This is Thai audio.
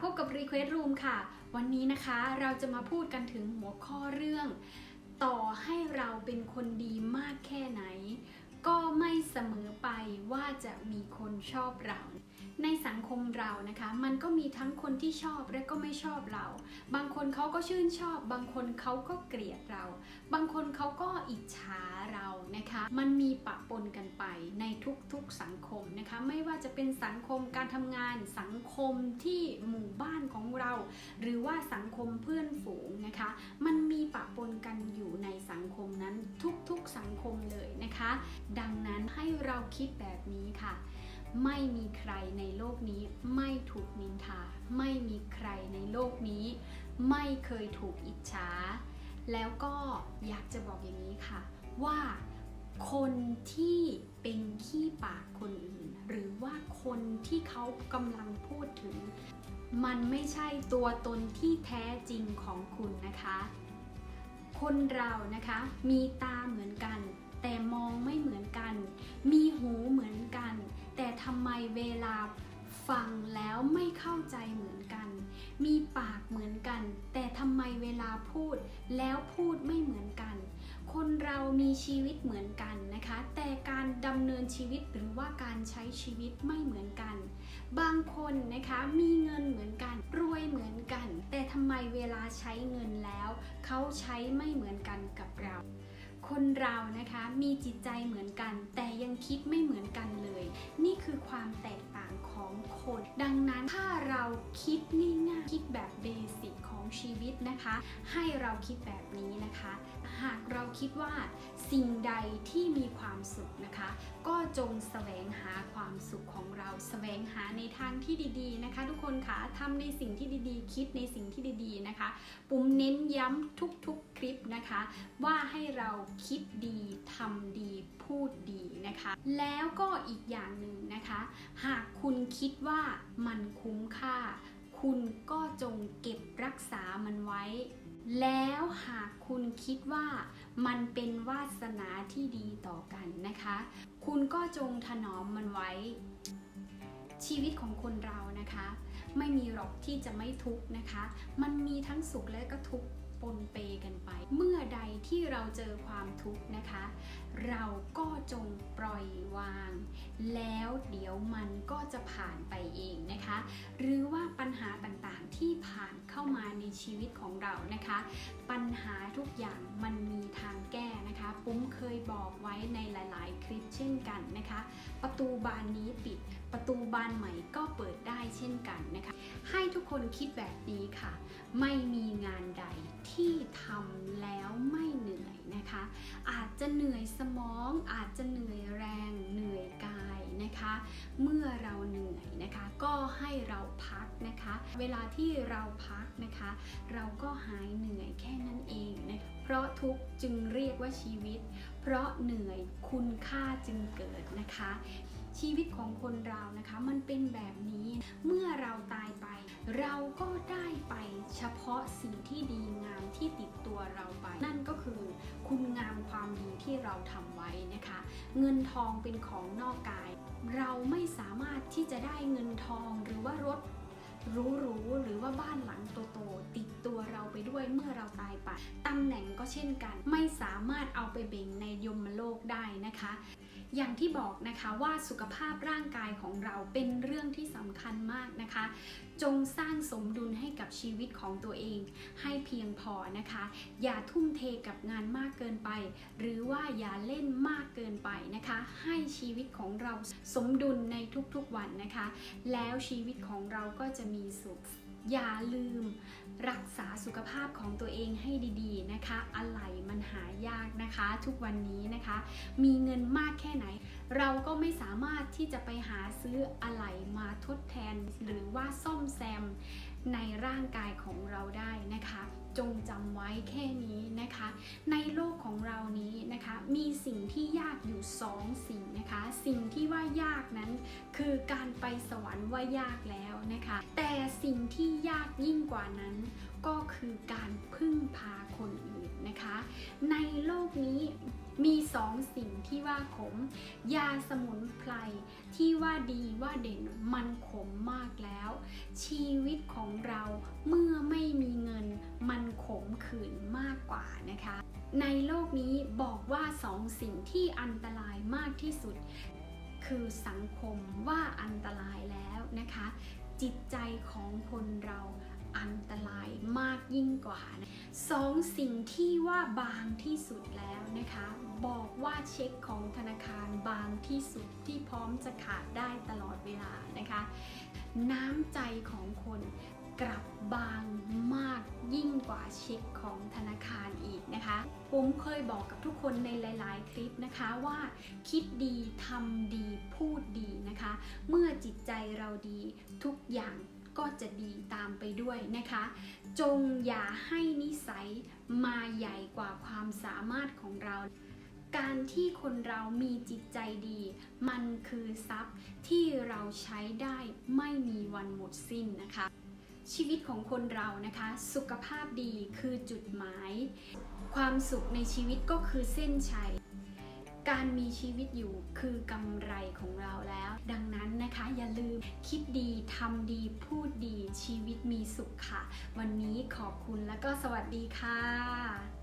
พบกับ Request Room ค่ะ วันนี้นะคะเราจะมาพูดกันถึงหัวข้อเรื่อง ต่อให้เราเป็นคนดีมากแค่ไหน ก็ไม่เสมอไปว่าจะมีคนชอบเรา ในสังคมเรานะคะ มันก็มีทั้งคนที่ชอบและก็ไม่ชอบเรา บางคนเขาก็ชื่นชอบ บางคนเขาก็เกลียดเรา บางคนเขาก็อิจฉาเรานะคะ มันมีปะปนกันไปในทุกๆสังคมนะคะ ไม่ว่าจะเป็นสังคมการทำงานสังคมที่หมู่บ้านของเรา หรือว่าสังคมเพื่อนฝูงนะคะ มันมีปะปนกันอยู่ในสังคมนั้นทุกๆสังคมเลยนะคะ ดังนั้นให้เราคิดแบบนี้ค่ะ ไม่มีใครในโลกนี้ ไม่ถูกนินทา ไม่มีใครในโลกนี้ ไม่เคยถูกอิจฉา แล้วก็อยากจะบอกอย่างนี้ค่ะ ว่าคนที่เป็นขี้ปากคนอื่น หรือว่าคนที่เขากำลังพูดถึง มันไม่ใช่ตัวตนที่แท้จริงของคุณนะคะ คนเรานะคะมีตาเหมือน ไมเวลาฟังแล้วไม่เข้าใจเหมือนกัน มีปากเหมือนกัน แต่ทำไมเวลาพูดแล้วพูดไม่เหมือนกัน คนเรามีชีวิตเหมือนกันนะคะ แต่การดำเนินชีวิตหรือว่าการใช้ชีวิตไม่เหมือนกัน บางคนนะคะมีเงินเหมือนกัน รวยเหมือนกัน แต่ทำไมเวลาใช้เงินแล้ว เขาใช้ไม่เหมือนกันกับเรา คนเรานะคะมีจิตใจเหมือนกัน แต่ยังคิดไม่เหมือนกันเลย นี่คือความแตกต่างของคน ดังนั้นถ้าเราคิดง่ายๆคิดแบบเบสิกของชีวิตนะคะ ให้เราคิดแบบนี้นะคะ หากเราคิดว่าสิ่งใดที่มีความสุขนะคะ ก็จงแสวงหา ความสุขของเราแสวงหาในทางที่ดีๆนะคะ ทุกคนค่ะทำในสิ่งที่ดีๆ คิดในสิ่งที่ดีๆนะคะ ปุ่มเน้นย้ำทุกๆคลิปนะคะ ว่าให้เราคิดดีทำดีพูดดีนะคะ แล้วก็อีกอย่างหนึ่งนะคะ หากคุณคิดว่ามันคุ้มค่า คุณก็จงเก็บรักษามันไว้ แล้วหากคุณคิดว่ามันเป็นวาสนาที่ดีต่อกันนะคะ คุณก็จงถนอมมันไว้ ชีวิตของคนเรานะคะ ไม่มีหรอกที่จะไม่ทุกข์นะคะ มันมีทั้งสุขและก็ทุกข์ปนเปกันไป เมื่อใดที่เราเจอความทุกข์นะคะ เราก็จงปล่อยวาง แล้วเดี๋ยวมันก็จะผ่านไปเองนะคะ หรือว่าปัญหาต่าง เข้ามาในชีวิตของเรานะคะ ปัญหาทุกอย่างมันมีทางแก้นะคะ ปุ้มเคยบอกไว้ในหลาย ๆ คลิปเช่นกันนะคะ ประตูบานนี้ปิด ประตูบานใหม่ก็เปิดได้เช่นกันนะคะ ให้ทุกคนคิดแบบนี้ค่ะ ไม่มีงานใดที่ทำแล้วไม่เหนื่อยนะคะ อาจจะเหนื่อยสมองอาจจะเหนื่อยแรง นะคะ เมื่อเราเหนื่อยนะคะ ก็ให้เราพักนะคะ เวลาที่เราพักนะคะ เราก็หายเหนื่อยแค่นั้นเองนะคะเพราะทุกจึงเรียกว่าชีวิต เพราะเหนื่อยคุณค่าจึงเกิดนะคะ ชีวิตของคนเรานะคะ มันเป็นแบบนี้เมื่อเราตายไป เราก็ได้ไปเฉพาะสิ่งที่ดีงามที่ติด เราไป นั่นก็คือ คุณงามความดีที่เราทำไว้นะคะ เงินทองเป็นของนอกกาย เราไม่สามารถที่จะได้เงินทองหรือว่ารถหรูๆหรือว่าบ้านหลังโตๆติดตัวเราไปด้วยเมื่อเราตายไปตำแหน่งก็เช่นกัน ไม่สามารถเอาไปเบ่งในยมโลกได้นะคะ อย่างที่บอกนะคะว่าสุขภาพร่างกายของเราเป็นเรื่องที่สำคัญมากนะคะ จงสร้างสมดุลให้กับชีวิตของตัวเอง ให้เพียงพอนะคะ อย่าทุ่มเทกับงานมากเกินไป หรือว่าอย่าเล่นมากเกินไปนะคะ ให้ชีวิตของเราสมดุลในทุกๆวันนะคะ แล้วชีวิตของเราก็จะมีสุข อย่าลืมรักษาสุขภาพของตัวเองให้ดีๆนะคะ อะไรมันหายากนะคะ ทุกวันนี้นะคะ มีเงินมากแค่ไหน เราก็ไม่สามารถที่จะไปหาซื้ออะไรมาทดแทน หรือว่าซ่อมแซมในร่างกายของเราได้นะคะ จงจำไว้แค่นี้นะคะ ในโลกของเรานี้นะคะ มีสิ่งที่ยากอยู่สองสิ่งนะคะ สิ่งที่ว่ายากนั้น คือการไปสวรรค์ว่ายากแล้วนะคะ แต่สิ่งที่ยากยิ่งกว่านั้น ก็คือการพึ่งพาคนอื่นนะคะ ในโลกนี้ มีสองสิ่งที่ว่าขม ยาสมุนไพรที่ว่าดีว่าเด่นมันขมมากแล้ว ชีวิตของเราเมื่อไม่มีเงินมันขมขื่นมากกว่านะคะ ในโลกนี้บอกว่าสองสิ่งที่อันตรายมากที่สุด คือสังคมว่าอันตรายแล้วนะคะ จิตใจของคนเรา อันตรายมากยิ่งกว่านะสองสิ่งที่ว่าบางที่สุดแล้วนะคะ บอกว่าเช็คของธนาคารบางที่สุดที่พร้อมจะขาดได้ตลอดเวลานะคะ น้ำใจของคนกลับบางมากยิ่งกว่าเช็คของธนาคารอีกนะคะ ผมเคยบอกกับทุกคนในหลาย ๆ คลิปนะคะว่า คิดดีทำดีพูดดีนะคะ เมื่อจิตใจเราดีทุกอย่าง ก็จะดีตามไปด้วยนะคะ จงอย่าให้นิสัยมาใหญ่กว่าความสามารถของเรา การที่คนเรามีจิตใจดี มันคือทรัพย์ที่เราใช้ได้ไม่มีวันหมดสิ้นนะคะ ชีวิตของคนเรานะคะ สุขภาพดีคือจุดหมาย ความสุขในชีวิตก็คือเส้นชัย การมีชีวิตอยู่คือกำไรของเราแล้ว ดังนั้นนะคะอย่าลืมคิดดีทำดีพูดดีชีวิตมีสุขค่ะ วันนี้ขอบคุณแล้วก็สวัสดีค่ะ